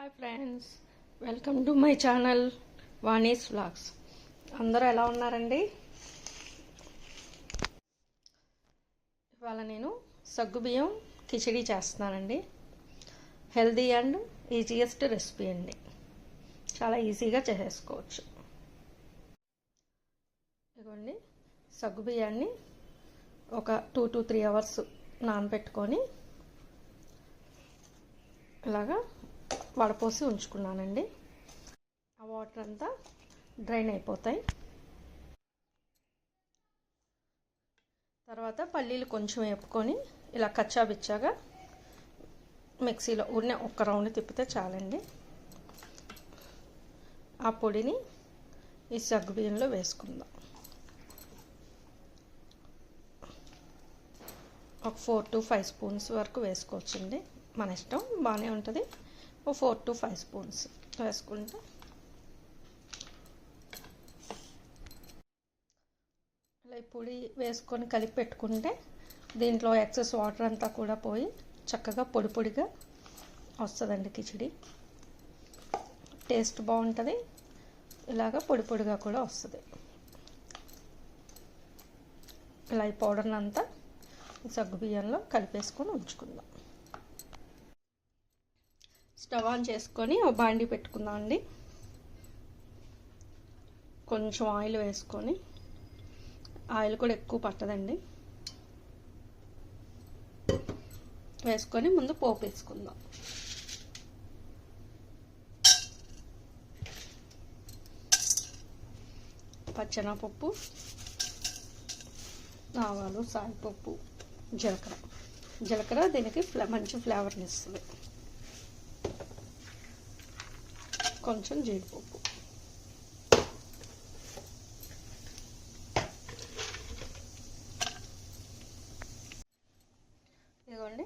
Hi friends welcome to my channel Vani's vlogs అందరూ ఎలా ఉన్నారండి? ఇవాళ నేను సగ్గుబియ్యం కిచడీ చేస్తున్నానండి. హెల్దీ అండ్ ఈజియెస్ట్ రెసిపీ అండి. చాలా ఈజీగా చేసేసుకోవచ్చు. ఇదిగోండి సగ్గుబియ్యాన్ని ఒక టూ టు త్రీ అవర్స్ నానబెట్టుకొని ఇలాగా వడపోసి ఉంచుకున్నానండి. ఆ వాటర్ అంతా డ్రైన్ అయిపోతాయి. తర్వాత పల్లీలు కొంచెం వేపుకొని ఇలా కచ్చా బిచ్చాగా మిక్సీలో ఉన్న ఒక్క రౌండ్ తిప్పితే చాలండి. ఆ పొడిని ఈ సగ్గు బియ్యంలో వేసుకుందాం. ఒక ఫోర్ టు ఫైవ్ స్పూన్స్ వరకు వేసుకోవచ్చండి. మన ఇష్టం బాగానే ఉంటుంది. ఒక ఫోర్ టు ఫైవ్ స్పూన్స్ వేసుకుంటే. ఇలా పొడి వేసుకొని కలిపి పెట్టుకుంటే దీంట్లో ఎక్సెస్ వాటర్ అంతా కూడా పోయి చక్కగా పొడి పొడిగా వస్తుందండి కిచిడి. టేస్ట్ బాగుంటుంది ఇలాగ పొడి పొడిగా కూడా వస్తుంది. ఇలా ఈ పౌడర్ని అంతా సగ్గు బియ్యంలో కలిపేసుకొని ఉంచుకుందాం. స్టవ్ ఆన్ చేసుకొని ఒక బాండి పెట్టుకుందాం అండి. కొంచెం ఆయిల్ వేసుకొని ఆయిల్ కూడా ఎక్కువ పట్టదండి. వేసుకొని ముందు పోపు వేసుకుందాం. పచ్చనపప్పు ఆవాలు సాయిపప్పు జీలకర్ర. జీలకర్ర దీనికి ఫ్లే మంచి ఫ్లేవర్ని ఇస్తుంది. కొంచెం జీడిపప్పు. ఇదిగోండి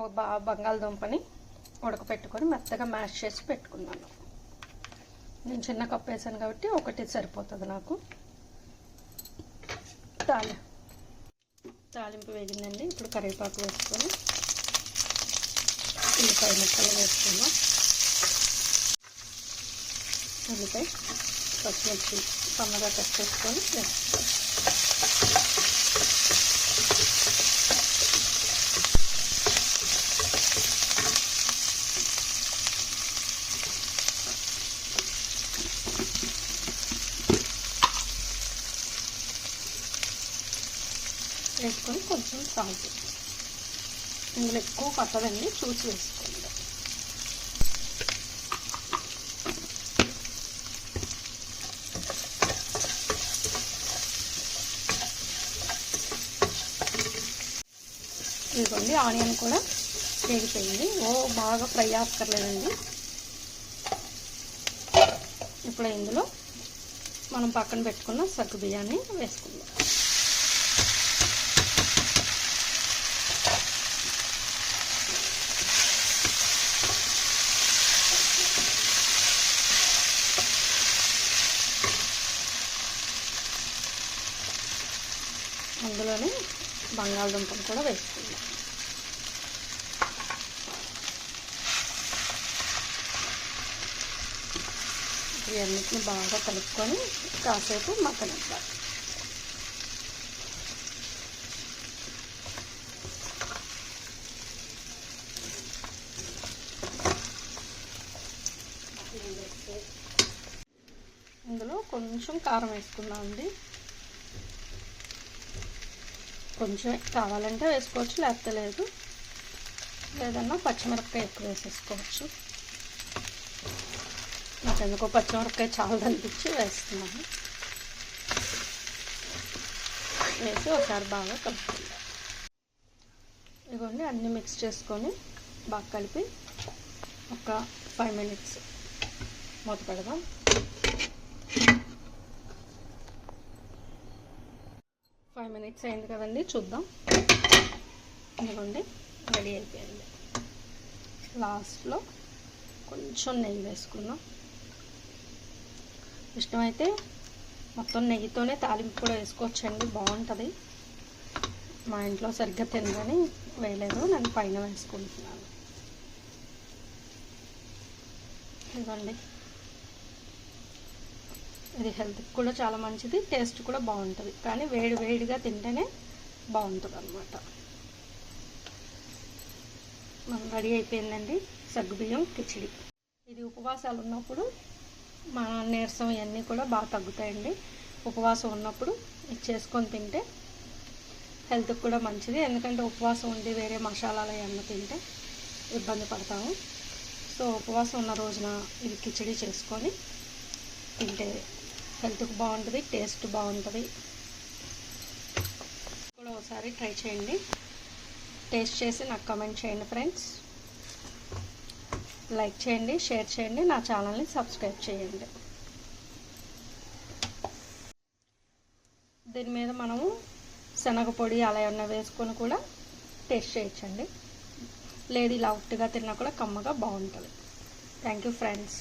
ఒక బా బంగాళదుంపని ఉడకపెట్టుకొని మెత్తగా మ్యాష్ చేసి పెట్టుకున్నాను. నేను చిన్న కప్పు వేసాను కాబట్టి ఒకటి సరిపోతుంది నాకు. తాలి తాలింపు వేగిందండి. ఇప్పుడు కరివేపాకు వేసుకొని ఉల్లిపాయ ముక్కలు వేసుకుందాం. ఉల్లిపాయ పచ్చిమిర్చి సన్నగా కట్ చేసుకొని వేసుకొని కొంచెం సాల్ట్. ఇందులో ఎక్కువ పట్టదండి చూసి వేసుకోండి ఇదిగోండి ఆనియన్ కూడా వేగిపోయింది. ఓ బాగా ఫ్రై అక్కర్లేదండి ఇప్పుడు ఇందులో మనం పక్కన పెట్టుకున్న సగ్గు బియ్యాన్ని వేసుకుందాం. అందులోనే బంగాళదుంపను కూడా వేసుకుందాం. ఇవన్నిటిని బాగా కలుపుకొని కాసేపు మగ్గనిద్దాం. ఇందులో కొంచెం కారం వేసుకుందాం అండి కొంచెం కావాలంటే వేసుకోవచ్చు లేకపోతే లేదు. లేదన్నా పచ్చిమిరపకాయ ఎక్కువ వేసేసుకోవచ్చు. నాకు ఎందుకో పచ్చిమిరపకాయ చాలా అనిపించి వేస్తున్నాను. వేసి ఒకసారి బాగా కలుపుకుందాం. ఇదిగోండి అన్నీ మిక్స్ చేసుకొని బాగా కలిపి ఒక ఫైవ్ మినిట్స్ మూత పెడదాం ఫైవ్ మినిట్స్ అయింది కదండి చూద్దాం. ఇదిగోండి రెడీ అయిపోయింది. లాస్ట్లో కొంచెం నెయ్యి వేసుకుందాం. ఇష్టమైతే మొత్తం నెయ్యితోనే తాలింపు కూడా వేసుకోవచ్చండి బాగుంటుంది. మా ఇంట్లో సరిగ్గా తినదని వేయలేదు నేను పైన వేసుకుంటున్నాను. ఇదిగోండి. ఇది హెల్త్కి కూడా చాలా మంచిది టేస్ట్ కూడా బాగుంటుంది. కానీ వేడి వేడిగా తింటేనే బాగుంటుంది అనమాట మనం రెడీ అయిపోయిందండి సగ్గుబియ్యం కిచిడి. ఇది ఉపవాసాలు ఉన్నప్పుడు మన నీరసం ఇవన్నీ కూడా బాగా తగ్గుతాయండి. ఉపవాసం ఉన్నప్పుడు ఇది చేసుకొని తింటే హెల్త్కి కూడా మంచిది. ఎందుకంటే ఉపవాసం ఉండి వేరే మసాలాలు ఏమన్నా తింటే ఇబ్బంది పడతాము. సో ఉపవాసం ఉన్న రోజున ఇది కిచిడి చేసుకొని తింటే హెల్త్కి బాగుంటుంది టేస్ట్ బాగుంటుంది. కూడా ఒకసారి ట్రై చేయండి. టేస్ట్ చేసి నాకు కమెంట్ చేయండి ఫ్రెండ్స్. లైక్ చేయండి షేర్ చేయండి నా ఛానల్ని సబ్స్క్రైబ్ చేయండి. దీని మీద మనము శనగపొడి అలా ఏమన్నా వేసుకొని కూడా టేస్ట్ చేయొచ్చండి. లేదు ఇలా ఉట్టిగా తిన్నా కూడా కమ్మగా బాగుంటుంది. Thank you friends.